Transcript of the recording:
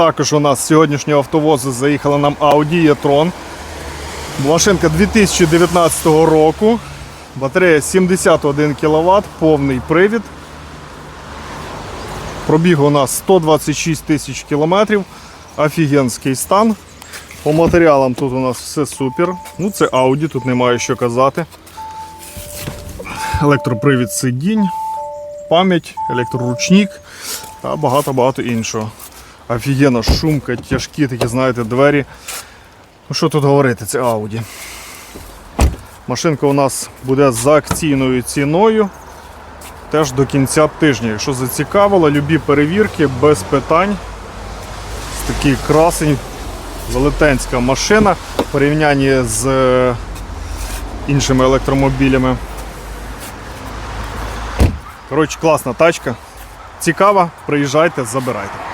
також у нас з сьогоднішнього автовозу заїхала нам Audi e-tron. Машинка 2019 року. Батарея 71 кВт, повний привід. Пробіг у нас 126 тисяч кілометрів. Офігенський стан. По матеріалам тут у нас все супер. Ну, це Audi, тут немає що казати. Електропривід сидінь, пам'ять, електроручник та багато-багато іншого. Офігенна шумка, тяжкі такі, знаєте, двері. Ну що тут говорити, це Audi. Машинка у нас буде за акційною ціною. Теж до кінця тижня. Якщо зацікавило, любі перевірки без питань. Ось такий красень, велетенська машина в порівнянні з е, іншими електромобілями. Коротше, класна тачка. Цікава, приїжджайте, забирайте.